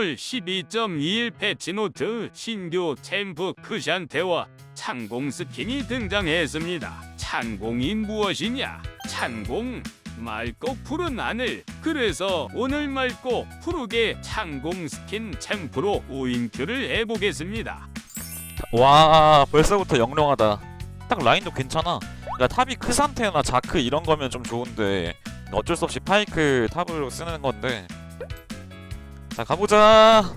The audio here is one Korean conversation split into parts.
3월 12.21 패치노트 신규 챔프 크샨테와 창공 스킨이 등장했습니다. 창공이 무엇이냐? 창공 맑고 푸른 하늘 그래서 오늘 맑고 푸르게 창공 스킨 챔프로 오인큐를 해보겠습니다. 와 벌써부터 영롱하다 딱 라인도 괜찮아 그러니까 탑이 크산테나 자크 이런 거면 좀 좋은데 어쩔 수 없이 파이크 탑으로 쓰는 건데 자 가보자.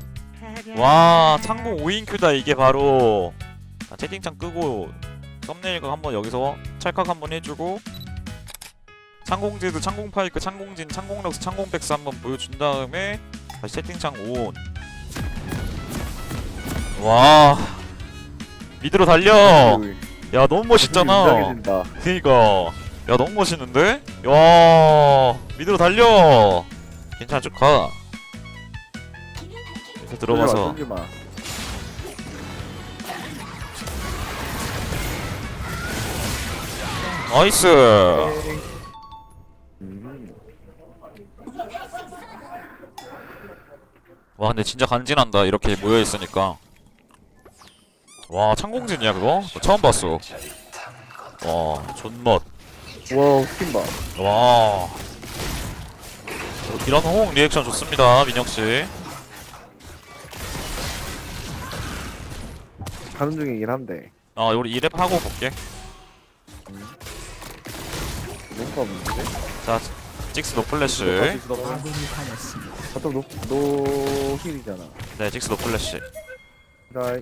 와 창공 5인큐다 이게 바로. 자, 채팅창 끄고 썸네일각 한번 여기서 찰칵 한번 해주고. 창공제드 창공 파이크 창공진 창공럭스 창공백스 한번 보여준 다음에 다시 채팅창 온. 와 미드로 달려. 야 너무 멋있잖아. 그니까. 야 너무 멋있는데? 야 미드로 달려. 괜찮아 쭉가 들어가서 마. 나이스 음. 와 근데 진짜 간지난다 이렇게 모여있으니까 와 창공진이야 그거? 나 처음 봤어 와 존멋 와 봐. 와 이런 호응 리액션 좋습니다 민혁씨 가는 중이긴 한데 아 우리 2랩 하고 볼게 뭔가 없는데. 자 찍스 노플래시 바텀 노 노 힐이잖아. 네 찍스 노플래시 라이.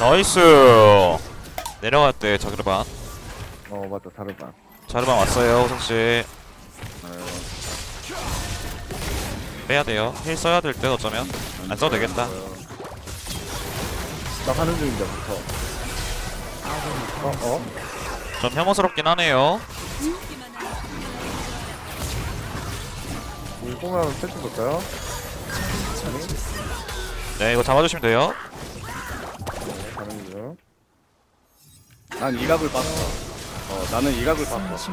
나이스 내려갔대 자그르반 어 맞다 다르다. 자르반 왔어요 호성씨 빼야 돼요 힐 써야 될때 어쩌면 안 써도 되겠다 나 가는 중인데 부터. 어 어? 좀 혐오스럽긴 하네요 우리 뽕하면 패스 볼까요? 네 이거 잡아주시면 돼요 네, 가는 중. 난 이각을 봤어. 어, 나는 이각을 봤어.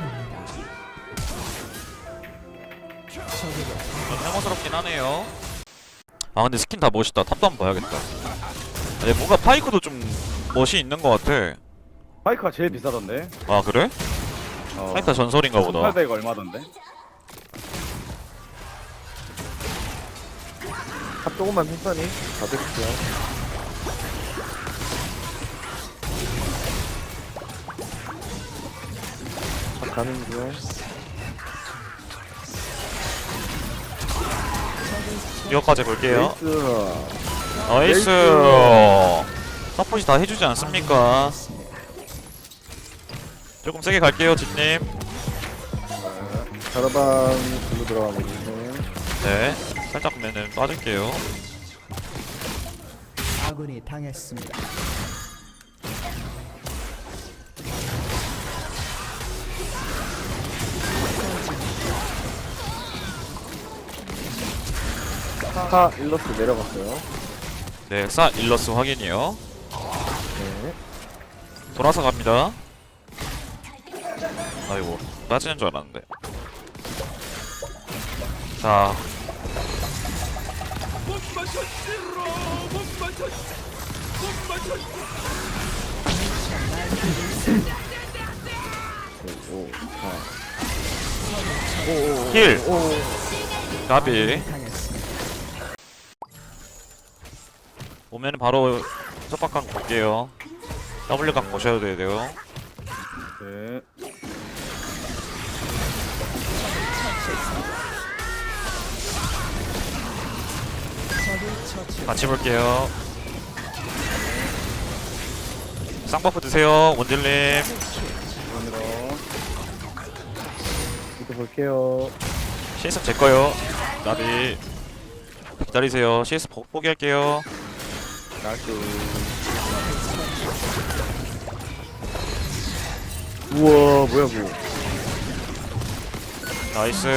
좀 혐오스럽긴 하네요 아 근데 스킨 다 멋있다 탑도 한번 봐야겠다 근데 뭔가 파이크도 좀 멋이 있는 것 같아 파이크가 제일 비싸던데. 아 그래? 어, 파이크 전설인가 보다 800 얼마던데? 탑 조금만 천천히 가드릴게요. 탑 가는 중. 이거까지 볼게요 레이스. 나이스 서폿이 다 해주지 않습니까 조금 세게 갈게요 진님 자르반 글로 들어가고 있는. 네 살짝 보면은 빠질게요 아군이 당했습니다. 타 일러스 내려갔어요. 네 사 일러스 확인이요 네. 돌아서 갑니다 아이고 빠지는 줄 알았는데 자 오. 힐! 오, 가비 오면 바로 첫박강 볼게요. W각 보셔야 돼요. 네. 같이 볼게요. 쌍버프 드세요 원딜님. 그러므로 이거 볼게요. CS 제 거요. 나비. 기다리세요. CS 포, 포기할게요 나이스. 우와, 뭐야, 뭐. 나이스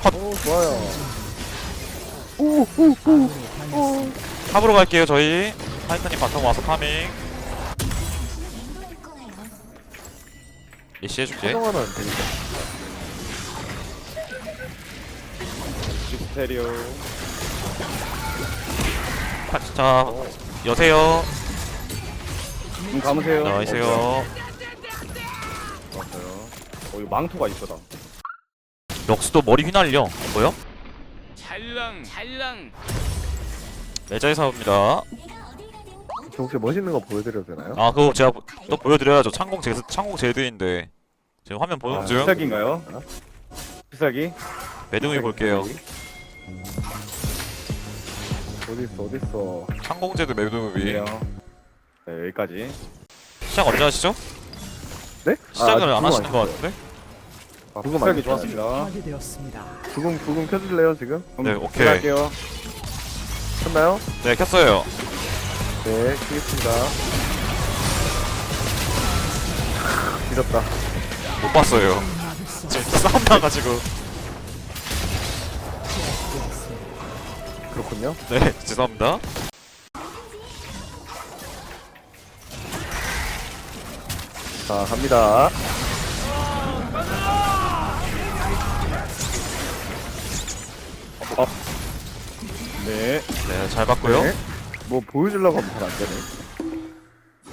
화신 오 좋아요. 당했습니다. 탑으로 갈게요 저희 파이크님 바텀 와서 파밍 리시 해줄게 한동안은 되겠다. 디스테리오. 파- 자 여세요 좀 감으세요. 나이세요 좋았어요. 어 이거 망토가 이쁘다. 럭스도 머리 휘날려 뭐요? 찰랑 찰랑 매자의 사업입니다 저 혹시 멋있는 거 보여드려도 되나요? 아 그거 제가 또 보여드려야죠 창공 제 창공 제드인데 지금 화면 보는 아, 중 피사기인가요? 피사기? 매듭이 볼게요 어디 있어 어디 있어? 창공 제드 매듭이 이네요. 네 여기까지. 시작 언제 하시죠? 네? 시작을 아, 안 하시는. 것 같은데? 아, 피사기 피사기 좋았습니다. 파괴되었습니다. 부금 부금 켜줄래요 지금? 네, 오케이. 할게요. 켰나요? 네 켰어요 네 켜겠습니다. 잊었다. 못 봤어요 지금 싸움 나가지고 그렇군요. 네 죄송합니다 자 갑니다. 네. 네 잘 봤고요 네. 뭐 보여주려고 하면 잘안 되네.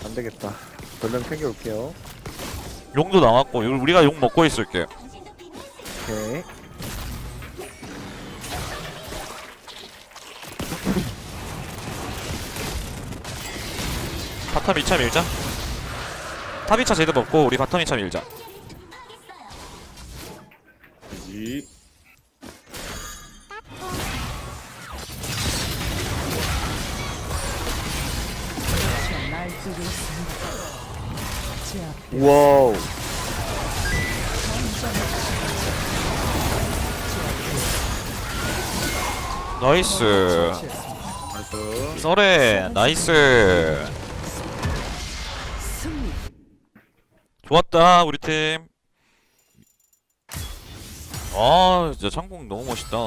안 되겠다. 전령 챙겨올게요. 용도 이거 우리가 용 먹고 있을게요 오케이. 바텀 2차 밀자 탑 2차 제드 먹고 우리 바텀 2차 밀자 이. 와우. 나이스. 썰에 나이스. 좋았다 우리 팀. 아 진짜 창공 너무 멋있다.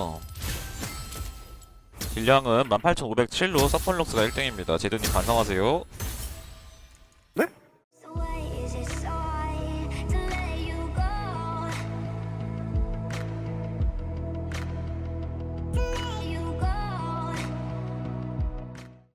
딜량은 18,507로 서펄럭스가 1등입니다. 제드님 반성하세요. 네?